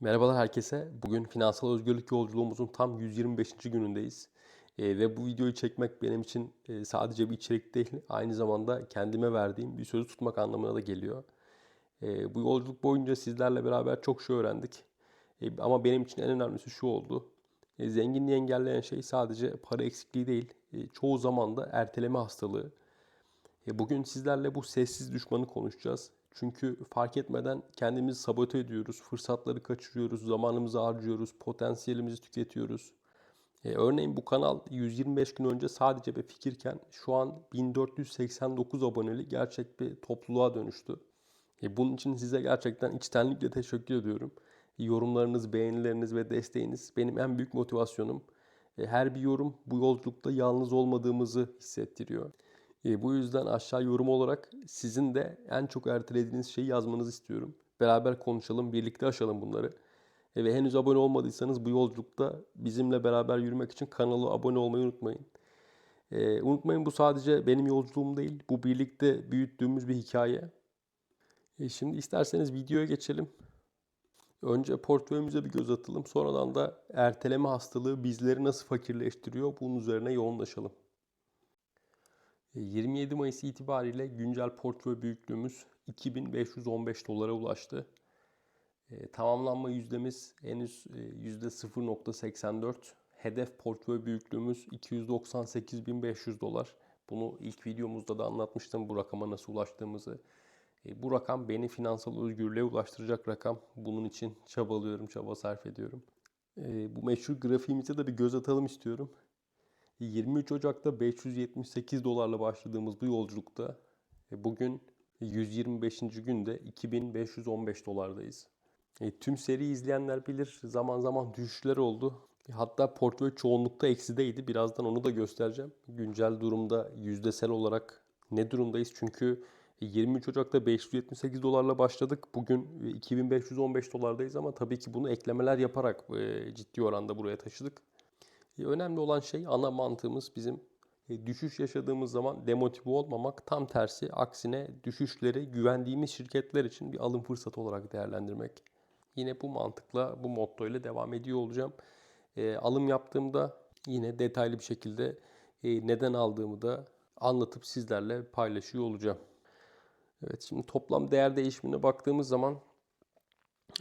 Merhabalar herkese. Bugün finansal özgürlük yolculuğumuzun tam 125. günündeyiz. Eee, ve bu videoyu çekmek benim için eee, sadece bir içerik değil, aynı zamanda kendime verdiğim bir sözü tutmak anlamına da geliyor. Eee, bu yolculuk boyunca sizlerle beraber çok şey öğrendik. Eee, ama benim için en önemlisi şu oldu. Eee, zenginliği engelleyen şey sadece para eksikliği değil, eee, çoğu zaman da erteleme hastalığı. E, Bugün sizlerle bu sessiz düşmanı konuşacağız. Çünkü fark etmeden kendimizi sabote ediyoruz, fırsatları kaçırıyoruz, zamanımızı harcıyoruz, potansiyelimizi tüketiyoruz. E, örneğin bu kanal 125 gün önce sadece bir fikirken şu an 1489 aboneli gerçek bir topluluğa dönüştü. E, bunun için size gerçekten içtenlikle teşekkür ediyorum. Yorumlarınız, beğenileriniz ve desteğiniz benim en büyük motivasyonum. E, her bir yorum bu yolculukta yalnız olmadığımızı hissettiriyor. E, bu yüzden aşağı yorum olarak sizin de en çok ertelediğiniz şeyi yazmanızı istiyorum. Beraber konuşalım, birlikte aşalım bunları. E, ve henüz abone olmadıysanız bu yolculukta bizimle beraber yürümek için kanala abone olmayı unutmayın. E, unutmayın bu sadece benim yolculuğum değil, bu birlikte büyüttüğümüz bir hikaye. E, şimdi isterseniz videoya geçelim. Önce portföyümüze bir göz atalım. Sonradan da erteleme hastalığı bizleri nasıl fakirleştiriyor bunun üzerine yoğunlaşalım. 27 Mayıs itibariyle güncel portföy büyüklüğümüz 2515 dolara ulaştı. E, tamamlanma yüzdemiz henüz e, %0.84. Hedef portföy büyüklüğümüz 298.500 dolar. Bunu ilk videomuzda da anlatmıştım bu rakama nasıl ulaştığımızı. E, bu rakam beni finansal özgürlüğe ulaştıracak rakam. Bunun için çabalıyorum, çaba sarf ediyorum. E, bu meşhur grafiğimize de bir göz atalım istiyorum. 23 Ocak'ta 578 dolarla başladığımız bu yolculukta e, bugün 125. günde 2515 dolardayız. E, tüm seri izleyenler bilir zaman zaman düşüşler oldu. E, hatta portföy çoğunlukta eksideydi. Birazdan onu da göstereceğim. Güncel durumda yüzdesel olarak ne durumdayız? Çünkü 23 Ocak'ta 578 dolarla başladık. Bugün 2515 dolardayız ama tabii ki bunu eklemeler yaparak ciddi oranda buraya taşıdık. Önemli olan şey ana mantığımız bizim e, düşüş yaşadığımız zaman demotive olmamak tam tersi aksine düşüşleri güvendiğimiz şirketler için bir alım fırsatı olarak değerlendirmek. Yine bu mantıkla bu motto ile devam ediyor olacağım. E, alım yaptığımda yine detaylı bir şekilde e, neden aldığımı da anlatıp sizlerle paylaşıyor olacağım. Evet şimdi toplam değer değişimine baktığımız zaman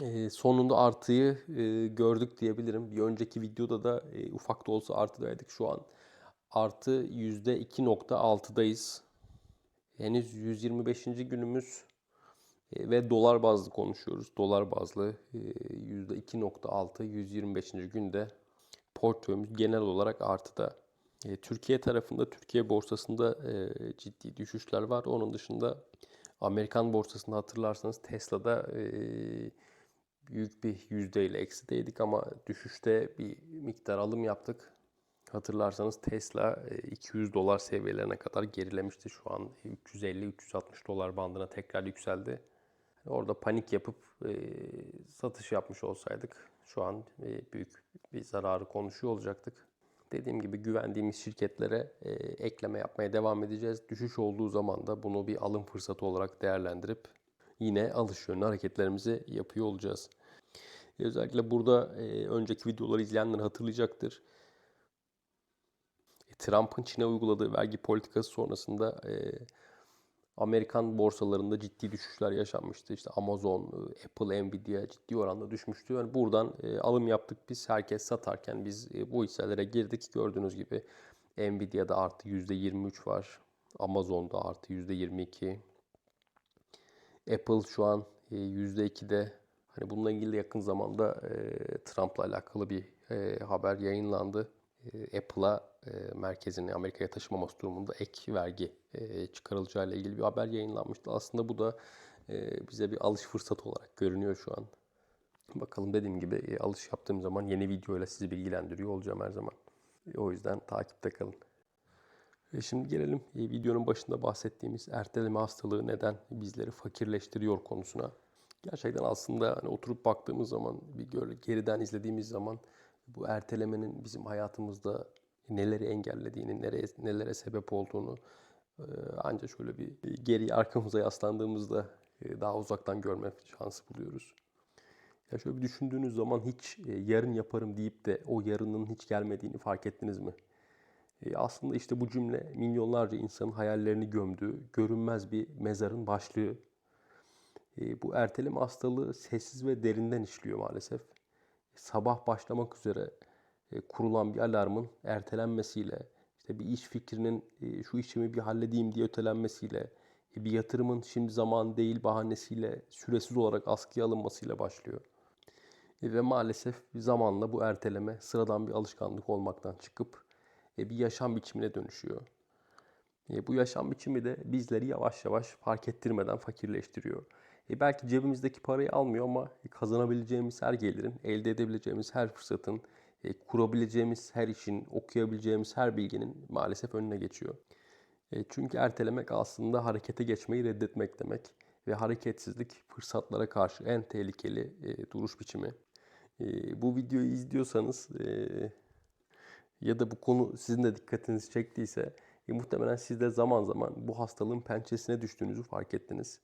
e, sonunda artıyı e, gördük diyebilirim. Bir önceki videoda da e, ufak da olsa artıdaydık. Şu an artı %2.6'dayız. Henüz 125. günümüz e, ve dolar bazlı konuşuyoruz. Dolar bazlı e, %2.6 125. günde portföyümüz genel olarak artıda. Türkiye tarafında Türkiye borsasında ciddi düşüşler var. Onun dışında Amerikan borsasında hatırlarsanız Tesla'da e, büyük bir yüzdeyle eksideydik ama düşüşte bir miktar alım yaptık. Hatırlarsanız Tesla 200 dolar seviyelerine kadar gerilemişti. Şu an 350-360 dolar bandına tekrar yükseldi. Orada panik yapıp satış yapmış olsaydık şu an büyük bir zararı konuşuyor olacaktık. Dediğim gibi güvendiğimiz şirketlere ekleme yapmaya devam edeceğiz. Düşüş olduğu zaman da bunu bir alım fırsatı olarak değerlendirip yine alış yönlü hareketlerimizi yapıyor olacağız. Özellikle burada e, önceki videoları izleyenler hatırlayacaktır. E, Trump'ın Çin'e uyguladığı vergi politikası sonrasında e, Amerikan borsalarında ciddi düşüşler yaşanmıştı. İşte Amazon, Apple, Nvidia ciddi oranda düşmüştü. Yani buradan e, alım yaptık biz. Herkes satarken biz e, bu hisselere girdik. Gördüğünüz gibi Nvidia'da artı %23 var. Amazon'da artı %22. Apple şu an %2'de. Hani bununla ilgili de yakın zamanda e, Trump'la alakalı bir e, haber yayınlandı. E, Apple'a e, merkezini Amerika'ya taşımaması durumunda ek vergi e, çıkarılacağı ile ilgili bir haber yayınlanmıştı. Aslında bu da e, bize bir alış fırsatı olarak görünüyor şu an. Bakalım dediğim gibi e, alış yaptığım zaman yeni videoyla sizi bilgilendiriyor olacağım her zaman. E, o yüzden takipte kalın. E, şimdi gelelim e, videonun başında bahsettiğimiz erteleme hastalığı neden bizleri fakirleştiriyor konusuna. Gerçekten aslında hani oturup baktığımız zaman bir geriden izlediğimiz zaman bu ertelemenin bizim hayatımızda neleri engellediğini, nereye, nelere sebep olduğunu ancak şöyle bir geri arkamıza yaslandığımızda daha uzaktan görme şansı buluyoruz. Ya şöyle bir düşündüğünüz zaman hiç yarın yaparım deyip de o yarının hiç gelmediğini fark ettiniz mi? Aslında işte bu cümle milyonlarca insanın hayallerini gömdüğü görünmez bir mezarın başlığı. Bu erteleme hastalığı sessiz ve derinden işliyor maalesef. Sabah başlamak üzere kurulan bir alarmın ertelenmesiyle, işte bir iş fikrinin şu işimi bir halledeyim diye ötelenmesiyle, bir yatırımın şimdi zaman değil bahanesiyle süresiz olarak askıya alınmasıyla başlıyor. Ve maalesef zamanla bu erteleme sıradan bir alışkanlık olmaktan çıkıp bir yaşam biçimine dönüşüyor. Bu yaşam biçimi de bizleri yavaş yavaş fark ettirmeden fakirleştiriyor. E, belki cebimizdeki parayı almıyor ama kazanabileceğimiz her gelirin, elde edebileceğimiz her fırsatın, e, kurabileceğimiz her işin, okuyabileceğimiz her bilginin maalesef önüne geçiyor. E, çünkü ertelemek aslında harekete geçmeyi reddetmek demek ve hareketsizlik fırsatlara karşı en tehlikeli e, duruş biçimi. E, bu videoyu izliyorsanız e, ya da bu konu sizin de dikkatinizi çektiyse e, muhtemelen siz de zaman zaman bu hastalığın pençesine düştüğünüzü fark ettiniz.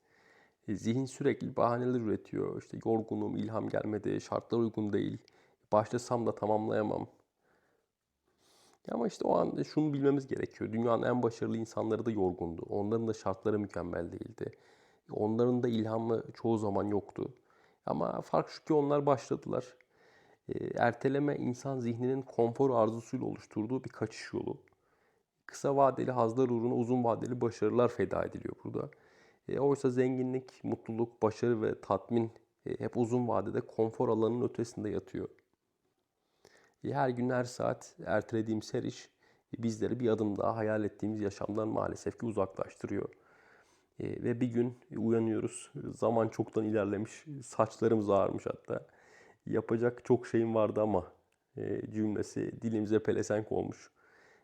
E, zihin sürekli bahaneler üretiyor. İşte yorgunum, ilham gelmedi, şartlar uygun değil. Başlasam da tamamlayamam. Ama işte o an şunu bilmemiz gerekiyor. Dünyanın en başarılı insanları da yorgundu. Onların da şartları mükemmel değildi. Onların da ilhamı çoğu zaman yoktu. Ama fark şu ki onlar başladılar. E, erteleme insan zihninin konfor arzusuyla oluşturduğu bir kaçış yolu. Kısa vadeli hazlar uğruna uzun vadeli başarılar feda ediliyor burada. E, oysa zenginlik, mutluluk, başarı ve tatmin e, hep uzun vadede konfor alanının ötesinde yatıyor. E, her gün her saat ertelediğimiz her iş e, bizleri bir adım daha hayal ettiğimiz yaşamdan maalesef ki uzaklaştırıyor. E, ve bir gün uyanıyoruz, zaman çoktan ilerlemiş, saçlarımız ağarmış hatta. Yapacak çok şeyim vardı ama e, cümlesi dilimize pelesenk olmuş.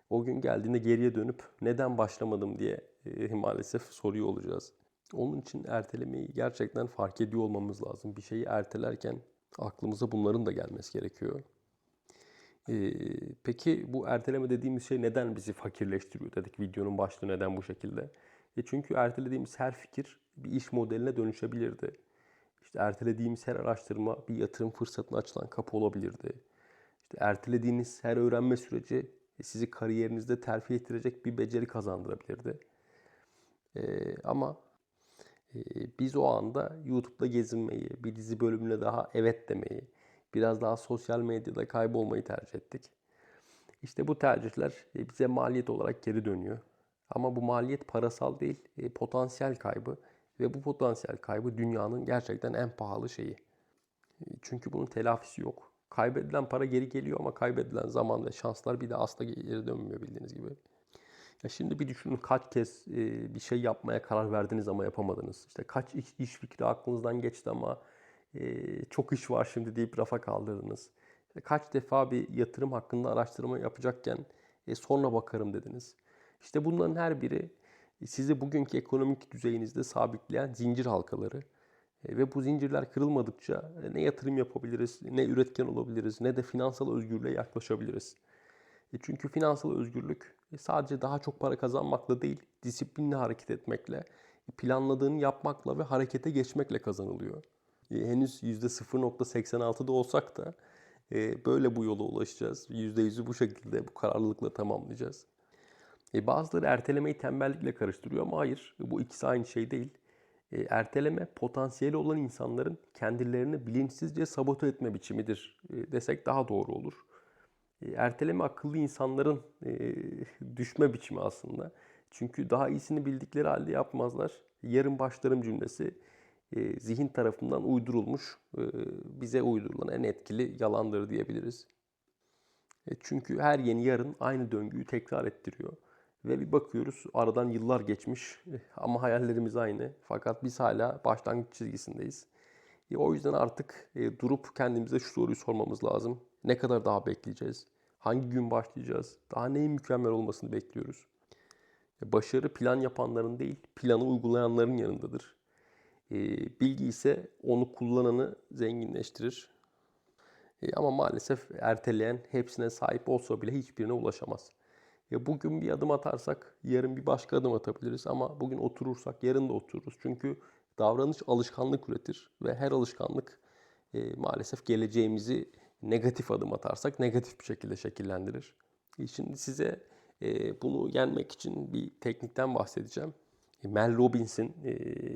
O gün geldiğinde geriye dönüp neden başlamadım diye e, maalesef soruyor olacağız. Onun için ertelemeyi gerçekten fark ediyor olmamız lazım. Bir şeyi ertelerken aklımıza bunların da gelmesi gerekiyor. Ee, peki bu erteleme dediğimiz şey neden bizi fakirleştiriyor dedik videonun başlığı neden bu şekilde? E çünkü ertelediğimiz her fikir bir iş modeline dönüşebilirdi. İşte ertelediğimiz her araştırma bir yatırım fırsatına açılan kapı olabilirdi. İşte ertelediğiniz her öğrenme süreci sizi kariyerinizde terfi ettirecek bir beceri kazandırabilirdi. Ee, ama e, biz o anda YouTube'da gezinmeyi, bir dizi bölümüne daha evet demeyi, biraz daha sosyal medyada kaybolmayı tercih ettik. İşte bu tercihler e, bize maliyet olarak geri dönüyor. Ama bu maliyet parasal değil, e, potansiyel kaybı ve bu potansiyel kaybı dünyanın gerçekten en pahalı şeyi. E, Çünkü bunun telafisi yok. Kaybedilen para geri geliyor ama kaybedilen zaman ve şanslar bir de asla geri dönmüyor bildiğiniz gibi. Ya şimdi bir düşünün kaç kez e, bir şey yapmaya karar verdiniz ama yapamadınız. İşte kaç iş, iş fikri aklınızdan geçti ama e, çok iş var şimdi deyip rafa kaldırdınız. İşte kaç defa bir yatırım hakkında araştırma yapacakken e, sonra bakarım dediniz. İşte bunların her biri sizi bugünkü ekonomik düzeyinizde sabitleyen zincir halkaları. E, Ve bu zincirler kırılmadıkça e, ne yatırım yapabiliriz, ne üretken olabiliriz, ne de finansal özgürlüğe yaklaşabiliriz. E, Çünkü finansal özgürlük e, sadece daha çok para kazanmakla değil, disiplinle hareket etmekle, e, planladığını yapmakla ve harekete geçmekle kazanılıyor. Henüz %0.86'da olsak da böyle bu yola ulaşacağız. %100'ü bu şekilde, bu kararlılıkla tamamlayacağız. Bazıları ertelemeyi tembellikle karıştırıyor ama hayır, bu ikisi aynı şey değil. Erteleme potansiyeli olan insanların kendilerini bilinçsizce sabote etme biçimidir desek daha doğru olur. E, erteleme akıllı insanların e, düşme biçimi aslında. Çünkü daha iyisini bildikleri halde yapmazlar. Yarın başlarım cümlesi e, zihin tarafından uydurulmuş, e, bize uydurulan en etkili yalandır diyebiliriz. Çünkü her yeni yarın aynı döngüyü tekrar ettiriyor. Ve bir bakıyoruz aradan yıllar geçmiş ama hayallerimiz aynı. Fakat biz hala başlangıç çizgisindeyiz. O yüzden artık durup kendimize şu soruyu sormamız lazım. Ne kadar daha bekleyeceğiz? Hangi gün başlayacağız? Daha neyin mükemmel olmasını bekliyoruz? E, başarı plan yapanların değil, planı uygulayanların yanındadır. E, bilgi ise onu kullananı zenginleştirir. E, ama maalesef erteleyen hepsine sahip olsa bile hiçbirine ulaşamaz. Bugün bir adım atarsak yarın bir başka adım atabiliriz ama bugün oturursak yarın da otururuz. Çünkü davranış alışkanlık üretir ve her alışkanlık maalesef geleceğimizi negatif adım atarsak negatif bir şekilde şekillendirir. E, Şimdi size e, bunu yenmek için bir teknikten bahsedeceğim. E, Mel Robbins'in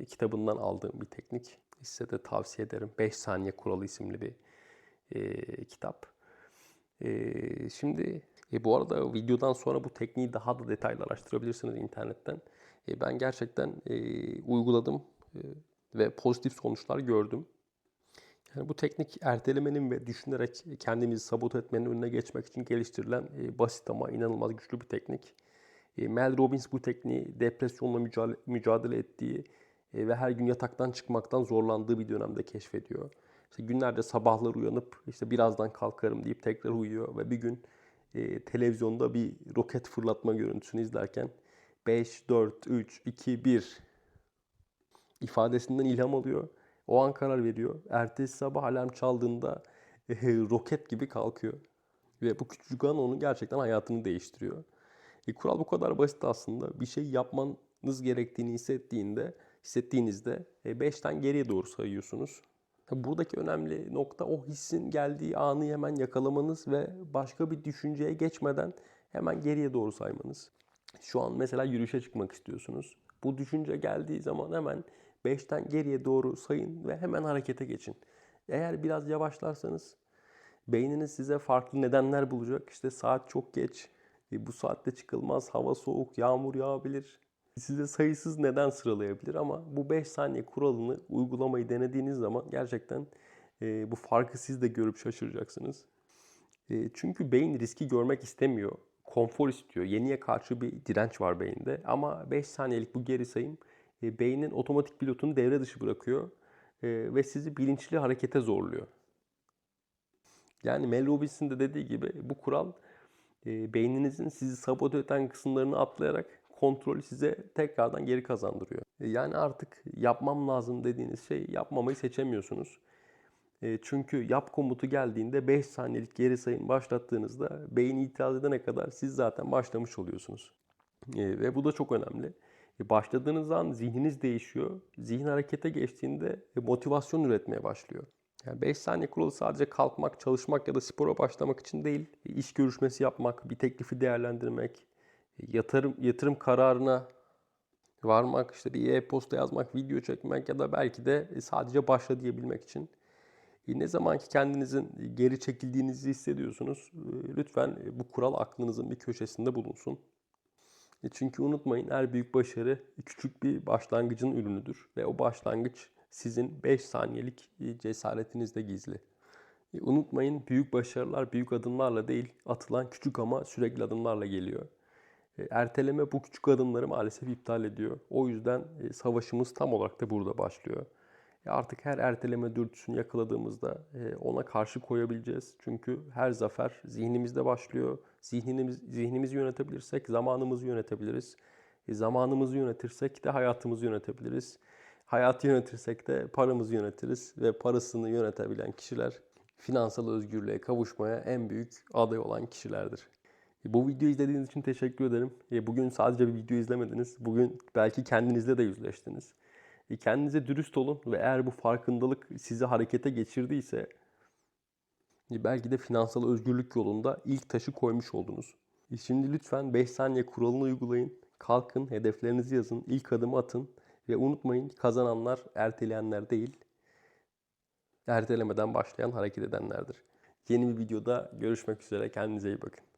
kitabından aldığım bir teknik. Size de tavsiye ederim. 5 saniye kuralı isimli bir kitap. Şimdi bu arada videodan sonra bu tekniği daha da detaylı araştırabilirsiniz internetten. Ben gerçekten uyguladım ve pozitif sonuçlar gördüm. Yani bu teknik ertelemenin ve düşünerek kendimizi sabote etmenin önüne geçmek için geliştirilen e, basit ama inanılmaz güçlü bir teknik. E, Mel Robbins bu tekniği depresyonla mücadele, mücadele ettiği e, ve her gün yataktan çıkmaktan zorlandığı bir dönemde keşfediyor. İşte günlerce sabahları uyanıp işte birazdan kalkarım deyip tekrar uyuyor ve bir gün e, televizyonda bir roket fırlatma görüntüsünü izlerken 5, 4, 3, 2, 1 ifadesinden ilham alıyor. O an karar veriyor. Ertesi sabah alarm çaldığında e, roket gibi kalkıyor. Ve bu küçücük an onun gerçekten hayatını değiştiriyor. E, kural bu kadar basit aslında. Bir şey yapmanız gerektiğini hissettiğinde, hissettiğinizde 5'ten geriye doğru sayıyorsunuz. Buradaki önemli nokta o hissin geldiği anı hemen yakalamanız ve başka bir düşünceye geçmeden hemen geriye doğru saymanız. Şu an mesela yürüyüşe çıkmak istiyorsunuz. Bu düşünce geldiği zaman hemen 5'ten geriye doğru sayın ve hemen harekete geçin. Eğer biraz yavaşlarsanız beyniniz size farklı nedenler bulacak. İşte saat çok geç, e, bu saatte çıkılmaz, hava soğuk, yağmur yağabilir. Size sayısız neden sıralayabilir ama bu 5 saniye kuralını uygulamayı denediğiniz zaman gerçekten e, bu farkı siz de görüp şaşıracaksınız. E, çünkü beyin riski görmek istemiyor. Konfor istiyor. Yeniye karşı bir direnç var beyinde. Ama 5 saniyelik bu geri sayım e, beynin otomatik pilotunu devre dışı bırakıyor e, ve sizi bilinçli harekete zorluyor. Yani Mel Robbins'in de dediği gibi bu kural e, beyninizin sizi sabote eden kısımlarını atlayarak kontrolü size tekrardan geri kazandırıyor. Yani artık yapmam lazım dediğiniz şey yapmamayı seçemiyorsunuz. Çünkü yap komutu geldiğinde 5 saniyelik geri sayım başlattığınızda beyin itiraz edene kadar siz zaten başlamış oluyorsunuz. Ve bu da çok önemli. E, başladığınız an zihniniz değişiyor. Zihin harekete geçtiğinde e, motivasyon üretmeye başlıyor. Yani 5 saniye kuralı sadece kalkmak, çalışmak ya da spora başlamak için değil. E, iş görüşmesi yapmak, bir teklifi değerlendirmek, yatırım yatırım kararına varmak, işte bir e-posta yazmak, video çekmek ya da belki de sadece başla diyebilmek için. Ne zaman ki kendinizin geri çekildiğinizi hissediyorsunuz, lütfen bu kural aklınızın bir köşesinde bulunsun. E, Çünkü unutmayın her büyük başarı küçük bir başlangıcın ürünüdür. Ve o başlangıç sizin 5 saniyelik cesaretinizde gizli. E, Unutmayın büyük başarılar büyük adımlarla değil atılan küçük ama sürekli adımlarla geliyor. E, Erteleme bu küçük adımları maalesef iptal ediyor. O yüzden e, savaşımız tam olarak da burada başlıyor. Artık her erteleme dürtüsünü yakaladığımızda e, ona karşı koyabileceğiz. Çünkü her zafer zihnimizde başlıyor. Zihnimiz, zihnimizi yönetebilirsek zamanımızı yönetebiliriz. E, Zamanımızı yönetirsek de hayatımızı yönetebiliriz. Hayatı yönetirsek de paramızı yönetiriz ve parasını yönetebilen kişiler finansal özgürlüğe kavuşmaya en büyük aday olan kişilerdir. E, Bu videoyu izlediğiniz için teşekkür ederim. E, Bugün sadece bir video izlemediniz. Bugün belki kendinizle de yüzleştiniz. Kendinize dürüst olun ve eğer bu farkındalık sizi harekete geçirdiyse belki de finansal özgürlük yolunda ilk taşı koymuş oldunuz. Şimdi lütfen 5 saniye kuralını uygulayın. Kalkın, hedeflerinizi yazın, ilk adımı atın ve unutmayın kazananlar erteleyenler değil, ertelemeden başlayan hareket edenlerdir. Yeni bir videoda görüşmek üzere. Kendinize iyi bakın.